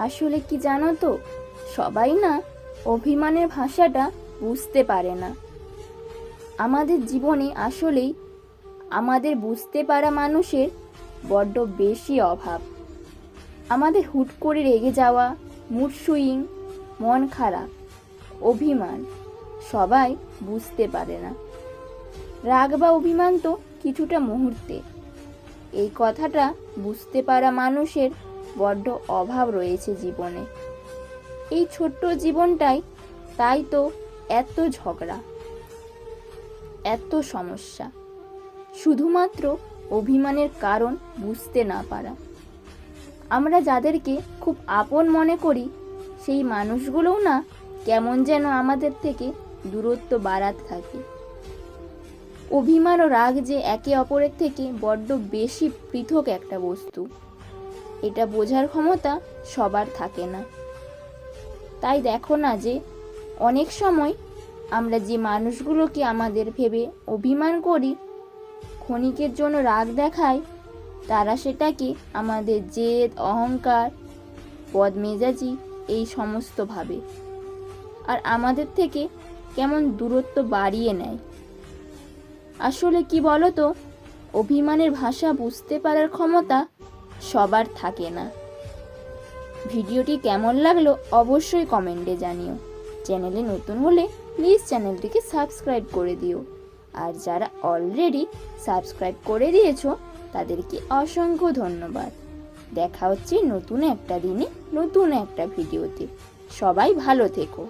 আসলে কি জানো তো? সবাই না অভিমানের ভাষাটা বুঝতে পারে না। আমাদের জীবনে আসলেই আমাদের বুঝতে পারা মানুষের বড্ড বেশি অভাব। আমাদের হুট করে রেগে যাওয়া, মুড সুইং, মন খারাপ, অভিমান সবাই বুঝতে পারে না। রাগ বা অভিমান তো কিছুটা মুহূর্তে। এই কথাটা বুঝতে পারা মানুষের বড্ড অভাব রয়েছে জীবনে। এই ছোট্ট জীবনটাই তাই তো এত ঝগড়া, এত সমস্যা। শুধুমাত্র অভিমানের কারণ বুঝতে না পারা। আমরা যাদেরকে খুব আপন মনে করি, সেই মানুষগুলোও না কেমন যেন আমাদের থেকে দূরত্ব বাড়াতে থাকে। অভিমান ও রাগ যে একে অপরের থেকে বড্ড বেশি পৃথক একটা বস্তু। এটা বোঝার ক্ষমতা সবার থাকে না। তাই দেখো না যে, অনেক সময় আমরা যে মানুষগুলোকে আমাদের ভেবে অভিমান করি, ক্ষণিকের জন্য রাগ দেখায় তারা সেটাকে আমাদের জেদ, অহংকার, বদমেজাজি এই সমস্ত ভাবে। আর আমাদের থেকে কেমন দূরত্ব বাড়িয়ে নেয়। আসলে কি বলো তো অভিমানের ভাষা বুঝতে পারার ক্ষমতা সবার থাকে না। ভিডিওটি কেমন লাগল অবশ্যই কমেন্টে জানিও। চ্যানেলে নতুন হলে প্লিজ চ্যানেলটিকে সাবস্ক্রাইব করে দিও। আর যারা অলরেডি সাবস্ক্রাইব করে দিয়েছ, তাদেরকে অসংখ্য ধন্যবাদ। দেখা হচ্ছে নতুন একটা দিনে নতুন একটা ভিডিওতে। সবাই ভালো থেকো।